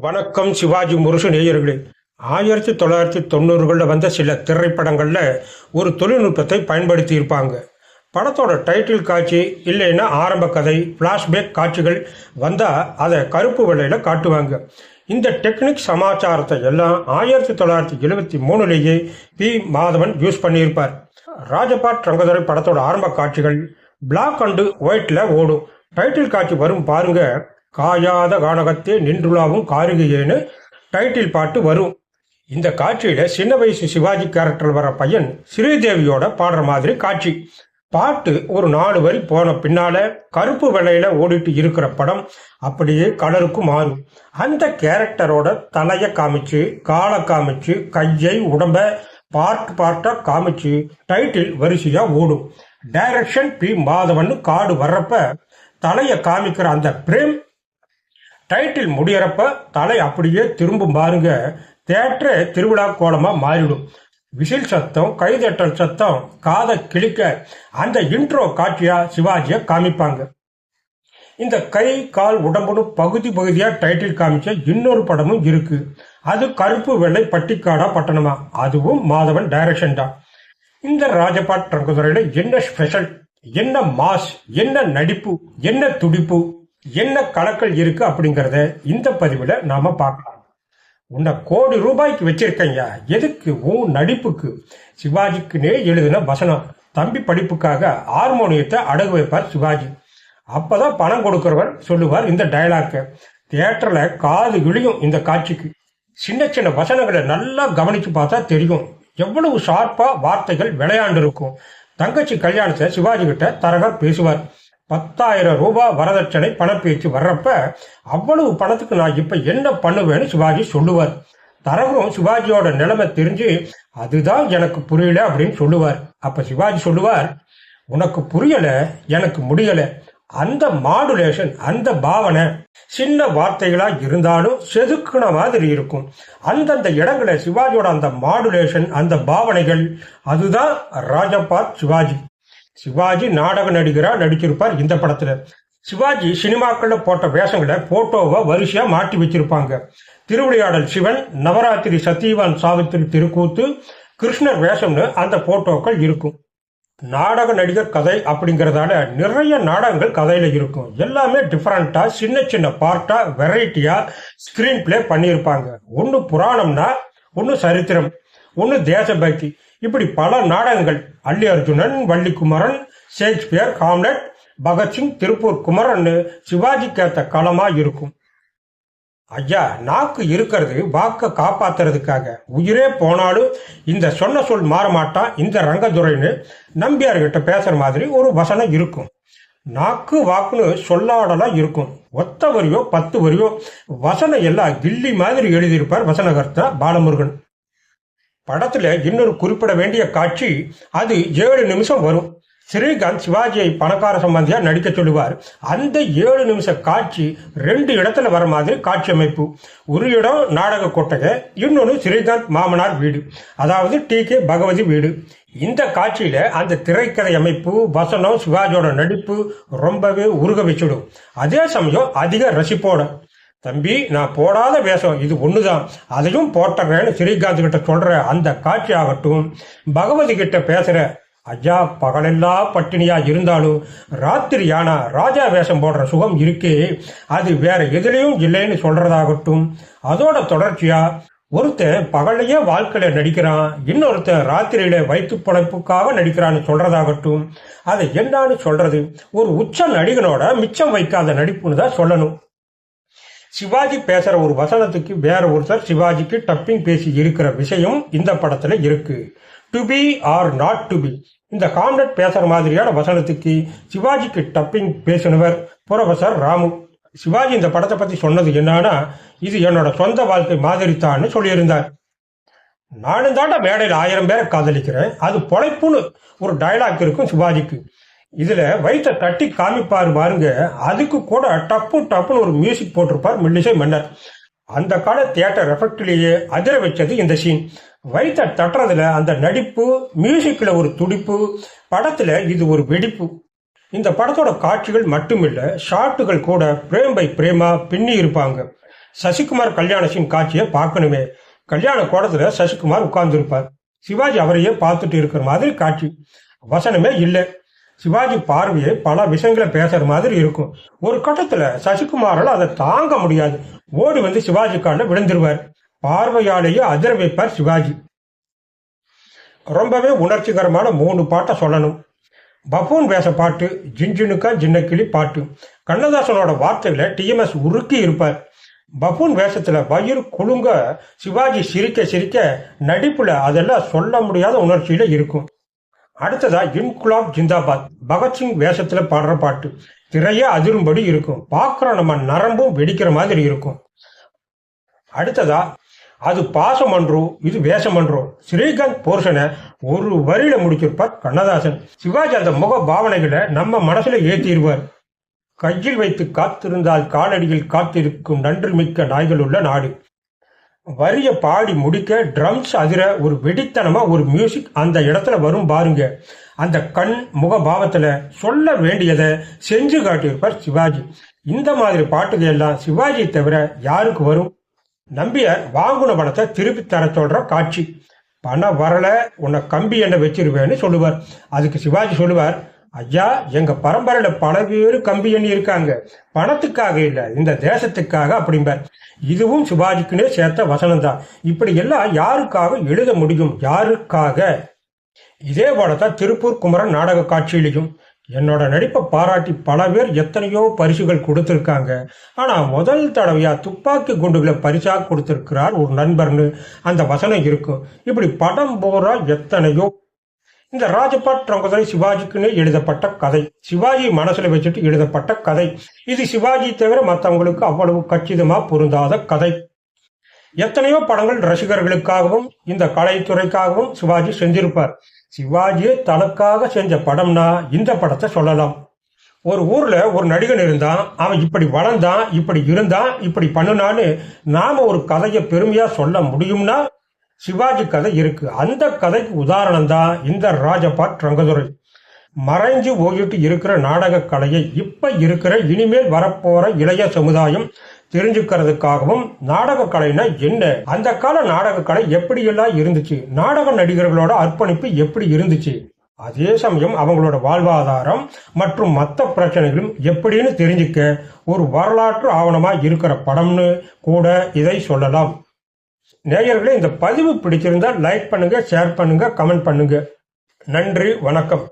வணக்கம் சிவாஜி முருசு நேயர்களே. ஆயிரத்தி தொள்ளாயிரத்தி தொண்ணூறுகளில் வந்த சில திரைப்படங்களில் ஒரு தொழில்நுட்பத்தை பயன்படுத்தி இருப்பாங்க. படத்தோட டைட்டில் காட்சி இல்லைன்னா ஆரம்ப கதை ஃப்ளாஷ்பேக் காட்சிகள் வந்தால் அதை கருப்பு வெள்ளையில் காட்டுவாங்க. இந்த டெக்னிக் சமாச்சாரத்தை எல்லாம் ஆயிரத்தி தொள்ளாயிரத்தி எழுபத்தி மூணுலேயே பி மாதவன் யூஸ் பண்ணியிருப்பார். ராஜபாட் ரங்கதுரை படத்தோட ஆரம்ப காட்சிகள் பிளாக் அண்டு ஒயிட்டில் ஓடும். டைட்டில் காட்சி வரும் பாருங்கள் காயாத கானகத்தே நின்றுலாவும் காருகையேன்னு டைட்டில் பாட்டு வரும். இந்த காட்சியில சின்ன வயசு சிவாஜி கேரக்டர் வர பையன் ஸ்ரீதேவியோட பாடுற மாதிரி காட்சி. பாட்டு ஒரு நாலு வரி போன பின்னால கருப்பு வெள்ளையில ஓடிட்டு இருக்கிற படம் அப்படியே கலருக்கு மாறும். அந்த கேரக்டரோட தலைய காமிச்சு காலை காமிச்சு கையை உடம்ப பார்ட் பார்ட்டா காமிச்சு டைட்டில் வரிசையா ஓடும். டைரக்ஷன் பி மாதவன் காடு வர்றப்ப தலைய காமிக்கிற அந்த பிரேம் டைட்டில் முடியறப்ப தலை அப்படியே திரும்பும் பாருங்க. தேட்டரே திருவிழா கோலமா மாறிடும். விசில் சத்தம் கைதட்டல் சத்தம் காதை கிழிக்க அந்த இன்ட்ரோ காட்சியா சிவாஜிய காமிப்பாங்க. இந்த கை கால் உடம்புன்னு பகுதி பகுதியா டைட்டில் காமிச்ச இன்னொரு படமும் இருக்கு. அது கருப்பு வெள்ளை பட்டிக்காடா பட்டணமா? அதுவும் மாதவன் டைரக்ஷன் தான். இந்த ராஜபாட் ரங்கதுரையில என்ன ஸ்பெஷல் என்ன மாஸ் என்ன நடிப்பு? என்ன துடிப்பு? என்ன கணக்கள் இருக்கு அப்படிங்கறத இந்த பதிவுல நாம பார்க்கலாம். உன்னை கோடி ரூபாய்க்கு வச்சிருக்கீங்க எதுக்கு உன் நடிப்புக்கு? சிவாஜிக்குன்னே எழுதின வசனம். தம்பி படிப்புக்காக ஹார்மோனியத்தை அடகு வைப்பார் சிவாஜி. அப்பதான் பணம் கொடுக்கிறவர் சொல்லுவார் இந்த டயலாக்க தியேட்டர்ல காது விழியும் இந்த காட்சிக்கு. சின்ன சின்ன வசனங்களை நல்லா கவனிச்சு பார்த்தா தெரியும். எவ்வளவு ஷார்ப்பா வார்த்தைகள் விளையாண்டு இருக்கும். தங்கச்சி கல்யாணத்தை சிவாஜி கிட்ட தரகர் பேசுவார். பத்தாயிரம் ரூபாய் வரதட்சணை பணப்பேச்சு வர்றப்ப அவ்வளவு பணத்துக்கு நான் இப்ப என்ன பண்ணுவேன்னு சிவாஜி சொல்லுவார். தரகரும் சிவாஜியோட நிலைமை தெரிஞ்சு அதுதான் எனக்கு புரியல அப்படின்னு சொல்லுவார். அப்ப சிவாஜி சொல்லுவார் உனக்கு புரியல எனக்கு முடியல. அந்த மாடுலேஷன் அந்த பாவனை சின்ன வார்த்தைகளா இருந்தாலும் செதுக்குன மாதிரி இருக்கும். அந்தந்த இடங்களை சிவாஜியோட அந்த மாடுலேஷன் அந்த பாவனைகள் அதுதான் ராஜபாத் சிவாஜி. சிவாஜி நாடக நடிகரா நடிச்சிருப்பார் இந்த படத்துல. சிவாஜி சினிமாக்கள்ல போட்ட வேஷங்களை போட்டோவை வரிசையா மாட்டி வச்சிருப்பாங்க. திருவிளையாடல் சிவன் நவராத்திரி சத்தியவான் சாவித்திரி திருக்கூத்து கிருஷ்ணர் வேஷம்னு அந்த போட்டோக்கள் இருக்கும். நாடக நடிகர் கதை அப்படிங்கறதால நிறைய நாடகங்கள் கதையில இருக்கும். எல்லாமே டிஃப்ரெண்டா சின்ன சின்ன பார்ட்டா வெரைட்டியா ஸ்கிரீன் பிளே பண்ணியிருப்பாங்க. ஒன்னு புராணம்னா ஒன்னு சரித்திரம் ஒன்னு தேசபக்தி. இப்படி பல நாடகங்கள். அல்லி அர்ஜுனன் வள்ளிக்குமரன் ஷேக்ஸ்பியர் ஹாம்லெட் பகத்சிங் திருப்பூர் குமரன் சிவாஜிக்கு ஏத்த களமா இருக்கும். ஐயா நாக்கு இருக்கிறது வாக்க காப்பாத்துறதுக்காக. உயிரே போனாலும் இந்த சொன்ன சொல் மாற மாட்டான் இந்த ரங்கதுரைன்னு நம்பியார்கிட்ட பேசுற மாதிரி ஒரு வசனம் இருக்கும். நாக்கு வாக்குன்னு சொல்லாடலாம் இருக்கும். ஒத்த வரியோ பத்து வரியோ வசனம் எல்லாம் கில்லி மாதிரி எழுதியிருப்பார் வசனகர்த்தா பாலமுருகன். படத்துல இன்னொரு குறிப்பிட வேண்டிய காட்சி அது ஏழு நிமிஷம் வரும். ஸ்ரீகாந்த் சிவாஜியை பணக்கார சம்பந்தியா நடிக்க சொல்லுவார். அந்த ஏழு நிமிஷ காட்சி ரெண்டு இடத்துல வர மாதிரி காட்சி அமைப்பு. ஒரு இடம் நாடக கொட்டகை இன்னொன்று ஸ்ரீகாந்த் மாமனார் வீடு. அதாவது டி கே பகவதி வீடு. இந்த காட்சியில அந்த திரைக்கதை அமைப்பு வசனம் சிவாஜியோட நடிப்பு ரொம்பவே உருக வச்சிடும். அதே சமயம் அதிக ரசிப்போட. தம்பி நான் போடாத வேஷம். இது ஒன்று தான் அதையும் போட்டுறேன்னு ஸ்ரீகாந்த் கிட்ட சொல்கிற அந்த காட்சி ஆகட்டும் பகவதி கிட்ட பேசுகிற ஐயா பகலெல்லாம் பட்டினியா இருந்தாலும் ராத்திரி ஆனால் ராஜா வேஷம் போடுற சுகம் இருக்கு. அது வேற எதுலேயும் இல்லைன்னு சொல்றதாகட்டும். அதோட தொடர்ச்சியா ஒருத்தன் பகலையே வாழ்க்கையில நடிக்கிறான் இன்னொருத்தன் ராத்திரியில வயிற்று பழப்புக்காக நடிக்கிறான்னு சொல்றதாகட்டும். அதை என்னான்னு சொல்றது? ஒரு உச்ச நடிகனோட மிச்சம் வைக்காத நடிப்புன்னு தான் சொல்லணும். சிவாஜி பேசுற ஒரு வசனத்துக்கு வேற ஒருத்தர் சிவாஜிக்கு டப்பிங் பேசி இருக்கிற விஷயம் இந்த படத்துல இருக்கு. To be or not to be இந்த காம்ரேட் பேசுற மாதிரியான வசனத்துக்கு சிவாஜிக்கு டப்பிங் பேசினவர் புரொஃபசர் ராமு. சிவாஜி இந்த படத்தை பத்தி சொன்னது என்னன்னா இது என்னோட சொந்த வாழ்க்கை மாதிரி தான்னு சொல்லியிருந்தார். நானும் தாண்டா மேடையில் ஆயிரம் பேரை காதலிக்கிறேன். அது பொழைப்புன்னு ஒரு டயலாக் இருக்கும் சிவாஜிக்கு. இதுல வயிற்ற தட்டி காமிப்பாரு பாருங்க. அதுக்கு கூட டப்பு டப்புன்னு ஒரு மியூசிக் போட்டிருப்பார் மில்லிசை மன்னர். அந்த கால தியேட்டர் எஃபெக்ட்லேயே அதிர வச்சது இந்த சீன் வயிற்ற தட்டுறதுல அந்த நடிப்பு மியூசிக்கில் ஒரு துடிப்பு படத்தில் இது ஒரு வெடிப்பு. இந்த படத்தோட காட்சிகள் மட்டுமில்லை ஷாட்டுகள் கூட பிரேம் பை பிரேமா பின்னி இருப்பாங்க. சசிகுமார் கல்யாண சீன் காட்சியை பார்க்கணுமே. கல்யாண கோடத்தில் சசிகுமார் உட்கார்ந்துருப்பார். சிவாஜி அவரையே பார்த்துட்டு இருக்கிற மாதிரி காட்சி. வசனமே இல்லை. சிவாஜி பார்வையை பல விஷயங்களை பேசுற மாதிரி இருக்கும். ஒரு கட்டத்துல சசிகுமாரால் அதை தாங்க முடியாது. ஓடி வந்து சிவாஜி காலில் விழுந்துருவார். பார்வையாலேயே அதிர வைப்பார் சிவாஜி. ரொம்பவே உணர்ச்சிகரமான மூணு பாட்டை சொல்லணும். பஃபூன் வேஷ பாட்டு ஜின்ஜினுக்கா ஜின்னக்கிளி பாட்டு. கண்ணதாசனோட வார்த்தைகளை டிஎம்எஸ் உருக்கி இருப்பார். பஃபூன் வேஷத்துல வயிறு குலுங்க சிவாஜி சிரிக்க சிரிக்க நடிப்புல அதெல்லாம் சொல்ல முடியாத உணர்ச்சியில இருக்கும். அடுத்ததா இன்குலாப் ஜிந்தாபாத். பகத்சிங் வேஷத்துல பாடுற பாட்டு. திரையே அதிரும்படி இருக்கும். பார்க்குற நம்ம நரம்பும் வெடிக்கிற மாதிரி இருக்கும். அடுத்ததா அது பாசம் அன்றோ இது வேஷம் அன்றோ ஸ்ரீகாந்த் போர்ஷனை ஒரு வரியில முடிச்சிருப்பார் கண்ணதாசன். சிவாஜி அந்த முக பாவனைகளை நம்ம மனசுல ஏத்திடுவார். கையில் வைத்து காத்திருந்தால் காலடியில் காத்திருக்கும் நன்றி மிக்க நாய்கள் உள்ள நாடு. வரிய பாடி முடிக்க ட்ரம்ஸ் அதிர ஒரு வெடித்தனமா ஒரு மியூசிக் அந்த இடத்துல வரும் பாருங்க. அந்த கண் முக பாவத்துல சொல்ல வேண்டியதை செஞ்சு காட்டியிருப்பார் சிவாஜி. இந்த மாதிரி பாட்டுகள் எல்லாம் சிவாஜி தவிர யாருக்கு வரும்? நம்பியார் வாங்குன பணத்தை திருப்பி தர சொல்ற காட்சி. பணம் வரல உன்னை கம்பி என்ன வச்சிருவேன்னு சொல்லுவார். அதுக்கு சிவாஜி சொல்லுவார் ஐயா எங்க பரம்பரையில பல பேர் கம்பி எண்ணி இருக்காங்க. பணத்துக்காக இல்ல இந்த தேசத்துக்காக அப்படிம்பார். இதுவும் சிவாஜிக்குனே சேர்த்த வசனம் தான் இப்படி எல்லாம் யாருக்காக எழுத முடியும்? யாருக்காக? இதே போலதான் திருப்பூர் குமரன் நாடக காட்சியிலையும். என்னோட நடிப்பை பாராட்டி பல பேர் எத்தனையோ பரிசுகள் கொடுத்துருக்காங்க. ஆனா முதல் தடவையா துப்பாக்கி குண்டுகளை பரிசாக கொடுத்திருக்கிறார் ஒரு நண்பர்னு அந்த வசனம் இருக்கும். இப்படி படம் போறா எத்தனையோ இந்த ராஜபாட் ரங்கதுரை சிவாஜிக்குன்னு எழுதப்பட்ட கதை. சிவாஜி மனசுல வச்சுட்டு எழுதப்பட்ட கதை. இது சிவாஜி தவிர மற்றவங்களுக்கு அவ்வளவு கச்சிதமா பொருந்தாத கதை. எத்தனையோ படங்கள் ரசிகர்களுக்காகவும் இந்த கலைத்துறைக்காகவும் சிவாஜி செஞ்சிருப்பார். சிவாஜி தனக்காக செஞ்ச படம்னா இந்த படத்தை சொல்லலாம். ஒரு ஊர்ல ஒரு நடிகன் இருந்தான் அவன் இப்படி வளர்ந்தான் இப்படி இருந்தான் இப்படி பண்ணுனான்னு நாம ஒரு கதையை பெருமையா சொல்ல முடியும்னா சிவாஜி கதை இருக்கு. அந்த கதைக்கு உதாரணம் தான் இந்த ராஜபாட் ரங்கதுரை. மறைஞ்சு போயிட்டு இருக்கிற நாடக கலையை இப்ப இருக்கிற இனிமேல் வரப்போற இளைய சமுதாயம் தெரிஞ்சுக்கிறதுக்காகவும் நாடக கலைனா என்ன? அந்த கால நாடக கலை எப்படியெல்லாம் இருந்துச்சு? நாடக நடிகர்களோட அர்ப்பணிப்பு எப்படி இருந்துச்சு? அதே சமயம் அவங்களோட வாழ்வாதாரம் மற்றும் மற்ற பிரச்சனைகளும் எப்படின்னு தெரிஞ்சுக்க ஒரு வரலாற்று ஆவணமா இருக்கிற படம்னு கூட இதை சொல்லலாம். நேயர்களே இந்த பதிவு பிடிச்சிருந்தா லைக் பண்ணுங்கள் ஷேர் பண்ணுங்க கமெண்ட் பண்ணுங்கள் நன்றி வணக்கம்.